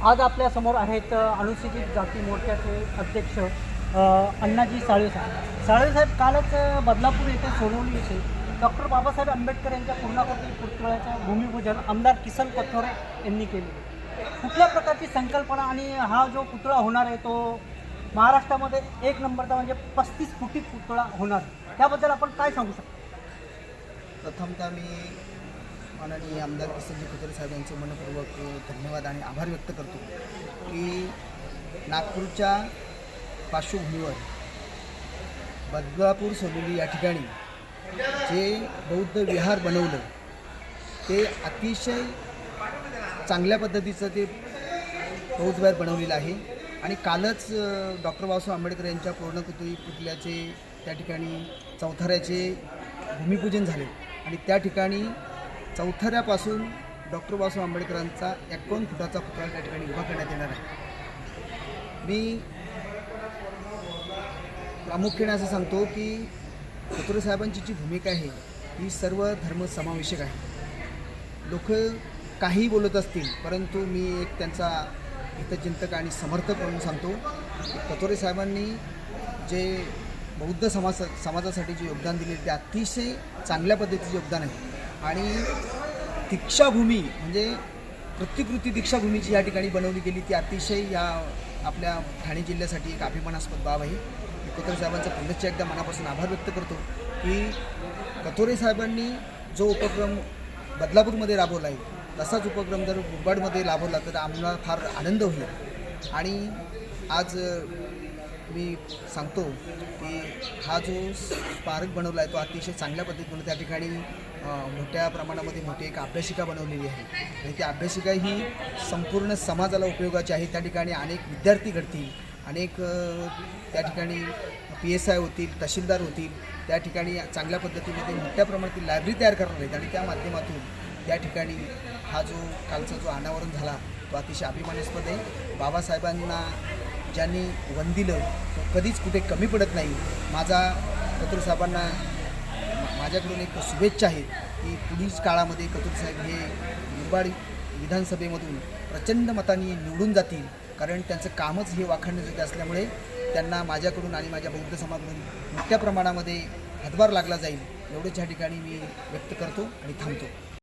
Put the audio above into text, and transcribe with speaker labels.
Speaker 1: आज आपल्यासमोर आहेत अनुसूचित जाती मोर्चाचे अध्यक्ष अण्णाजी साळेसाहेब साळेसाहेब कालच बदलापूर येथे सोनवली येथे डॉक्टर बाबासाहेब आंबेडकर यांच्या पूर्णाकृती पुतळ्याचं भूमिपूजन आमदार किसन कथोरे यांनी केले. कुठल्या प्रकारची संकल्पना आणि हा जो पुतळा होणार आहे तो महाराष्ट्रामध्ये एक नंबरचा म्हणजे पस्तीस फुटी पुतळा होणार. त्याबद्दल आपण काय सांगू शकतो?
Speaker 2: प्रथमतः मी माननीय आमदार किसनजी खुतरे साहेब यांचे मनपूर्वक धन्यवाद आणि आभार व्यक्त करतो की नागपूरच्या पार्श्वभूमीवर बदलापूर सोलोली या ठिकाणी जे बौद्ध विहार बनवलं ते अतिशय चांगल्या पद्धतीचं ते बौद्ध विहार बनवलेलं आहे. आणि कालच डॉक्टर बाबासाहेब आंबेडकर यांच्या पूर्णकृती पुतल्याचे त्या ठिकाणी चौथऱ्याचे भूमिपूजन झाले आणि त्या ठिकाणी चौथऱ्यापासून डॉक्टर बाबासाहेब आंबेडकरांचा एकावन्न फुटाचा पुतळा त्या ठिकाणी उभा करण्यात येणार आहे. मी प्रामुख्याने असं सांगतो की कुत्रे साहेबांची जी भूमिका आहे ही सर्व धर्म समावेशक आहे. लोक काही बोलत असतील परंतु मी एक त्यांचा हितचिंतक आणि समर्थक म्हणून सांगतो कथोरे कतोरे साहेबांनी जे बौद्ध समाज समाजासाठी जे योगदान दिले ते अतिशय चांगल्या पद्धतीचे योगदान आहे. आणि दीक्षाभूमी म्हणजे प्रतिकृती दीक्षाभूमी जी या ठिकाणी बनवली गेली. ती अतिशय या आपल्या ठाणे जिल्ह्यासाठी एक अभिमानास्पद बाब आहे. मी साहेबांचा पुनश्च एकदा मनापासून आभार व्यक्त करतो की कथोरे साहेबांनी जो उपक्रम बदलापूरमध्ये राबवला आहे तसाच उपक्रम जर मुरबाडमध्ये राबवला तर आम्हाला फार आनंद होईल. आणि आज मी सांगतो की हा जो स्मारक बनवला आहे तो अतिशय चांगल्या पद्धतीने त्या ठिकाणी मोठ्या प्रमाणामध्ये मोठी एक अभ्यासिका बनवलेली आहे. आणि ती अभ्यासिका ही संपूर्ण समाजाला उपयोगाची आहे. त्या ठिकाणी अनेक विद्यार्थी घडतील अनेक त्या ठिकाणी पी एस आय होतील तहसीलदार होतील त्या ठिकाणी चांगल्या पद्धतीने ते मोठ्या प्रमाणातील लायब्ररी तयार करणार आहेत. आणि त्या माध्यमातून त्या ठिकाणी हा जो कालचा जो अनावरण झाला तो अतिशय अभिमानास्पद आहे. बाबासाहेबांना ज्यांनी वंदिलं तो कधीच कुठे कमी पडत नाही. माझा पत्रसाहेबांना माझ्याकडून एक शुभेच्छा आहे की पुढील काळामध्ये कतूर साहेब हे मुरबाड विधानसभेमधून प्रचंड मतांनी निवडून जातील. कारण त्यांचं कामच हे वाखाणण्याचं असल्यामुळे त्यांना माझ्याकडून आणि माझ्या बौद्ध समाजाकडून मोठ्या प्रमाणामध्ये हातभार लागला जाईल एवढंच ह्या ठिकाणी मी व्यक्त करतो आणि थांबतो.